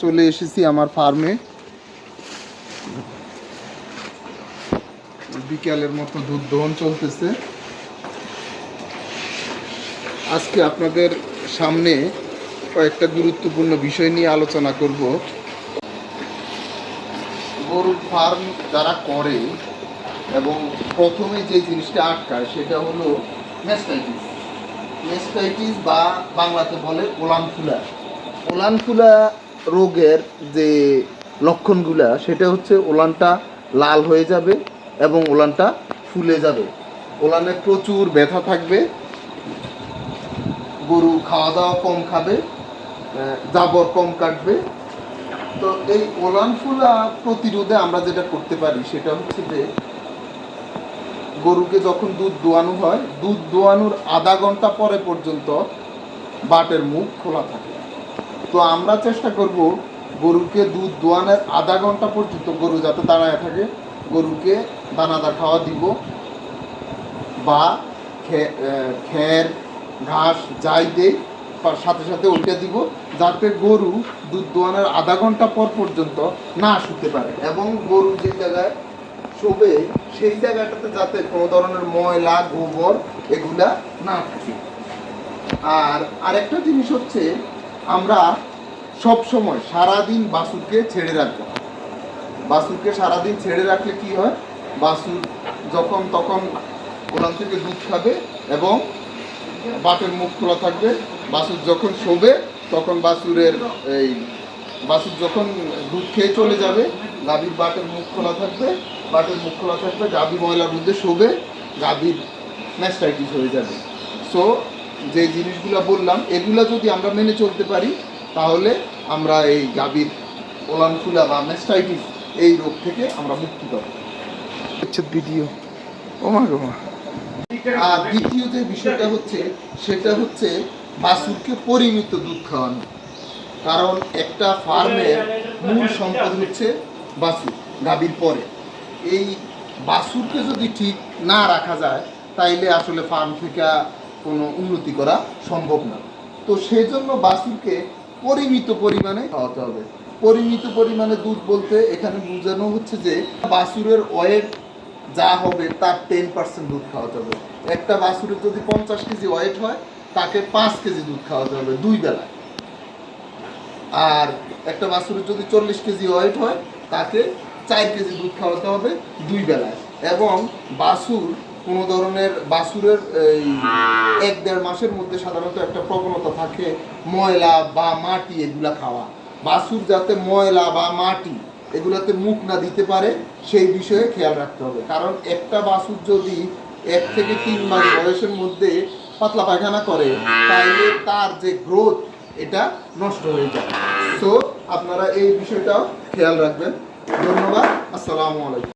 চলে এসেছি আমার ফার্মে। বিকালের মতো দুধ দহন চলতেছে। আজকে আপনাদের সামনে কয়েকটা গুরুত্বপূর্ণ বিষয় নিয়ে আলোচনা করব। গরুর ফার্ম যারা করে এবং প্রথমে যে জিনিসটা আটকায় সেটা হলো ম্যাস্টাইটিস মেস্টাইটিস বা বাংলাতে বলে ওলানফুলা ওলানফুলা রোগের যে লক্ষণগুলা, সেটা হচ্ছে ওলানটা লাল হয়ে যাবে এবং ওলানটা ফুলে যাবে। ওলানে প্রচুর ব্যথা থাকবে, গরু খাওয়া দাওয়া কম খাবে জাবর কম কাটবে। তো এই ওলানফুলা প্রতিরোধে আমরা যেটা করতে পারি, সেটা হচ্ছে যে গরুকে যখন দুধ দোয়ানো হয়, দুধ দোয়ানোর আধা ঘণ্টা পরে পর্যন্ত বাটের মুখ খোলা থাকে। তো আমরা চেষ্টা করব গরুকে দুধ দোয়ানোর আধা ঘণ্টা পর্যন্ত গরু যাতে দাঁড়ায় থাকে গরুকে দানাদার খাওয়া দিব। বা খে- আহ, খ্যার ঘাস যাই দেই সাথে সাথে ওইটা দিব যাতে গরু দুধ দোয়ানোর আধা ঘণ্টা পর পর্যন্ত না শুতে পারে। এবং গরু যে জায়গায় শোবে সেই জায়গাটাতে যাতে কোনো ধরনের ময়লা গোবর এগুলা না থাকে। আর আরেকটা জিনিস হচ্ছে আমরা সব সময় সারাদিন বাসুরকে ছেড়ে রাখব। বাসুরকে সারাদিন ছেড়ে রাখলে কি হয়? বাসুর যখন তখন ওখান থেকে দুধ খাবে এবং বাটের মুখ খোলা থাকবে। বাসুর যখন শোবে, তখন বাসুরের এই বাসুর যখন দুধ খেয়ে চলে যাবে, গাভীর বাটের মুখ খোলা থাকবে। বাটের মুখ খোলা থাকবে, গাভী ময়লার মধ্যে শোবে, গাভীর ম্যাস্টাইটিস হয়ে যাবে। সো যে জিনিসগুলো বললাম এগুলো যদি আমরা মেনে চলতে পারি তাহলে আমরা এই গাভীর ওলানফুলা বা ম্যাস্টাইটিস এই রোগ থেকে আমরা মুক্তি পাবো। ভিডিও। আর দ্বিতীয় যে বিষয়টা হচ্ছে সেটা হচ্ছে বাছুরকে পরিমিত দুধ খাওয়ানো। কারণ একটা ফার্মের মূল সম্পদ হচ্ছে বাছুর গাভীর পরে। এই বাসুরকে যদি ঠিক না রাখা যায় তাইলে আসলে ফার্ম থেকে কোনো উন্নতি করা সম্ভব না। তো সেই জন্য বাছুরকে পরিমিত পরিমাণে খাওয়াতে হবে। পরিমিত পরিমাণে দুধ বলতে এখানে বোঝানো হচ্ছে যে বাছুরের ওয়েট যা হবে তার টেন পার্সেন্ট দুধ খাওয়াতে হবে। একটা বাছুরের যদি পঞ্চাশ কেজি ওয়েট হয়, তাকে পাঁচ কেজি দুধ খাওয়াতে হবে দুই বেলায় আর একটা বাছুরের যদি চল্লিশ কেজি ওয়েট হয়, তাকে চার কেজি দুধ খাওয়াতে হবে দুই বেলায়। এবং বাছুর কোনো ধরনের বাছুরের এই এক দেড় মাসের মধ্যে সাধারণত একটা প্রবণতা থাকে ময়লা বা মাটি এগুলা খাওয়া। বাছুর যাতে ময়লা বা মাটি এগুলাতে মুখ না দিতে পারে, সেই বিষয়ে খেয়াল রাখতে হবে। কারণ একটা বাছুর যদি এক থেকে তিন মাস বয়সের মধ্যে পাতলা পায়খানা করে, তাইলে তার যে গ্রোথ, এটা নষ্ট হয়ে যায়। সো আপনারা এই বিষয়টাও খেয়াল রাখবেন। ধন্যবাদ। আসসালামু আলাইকুম।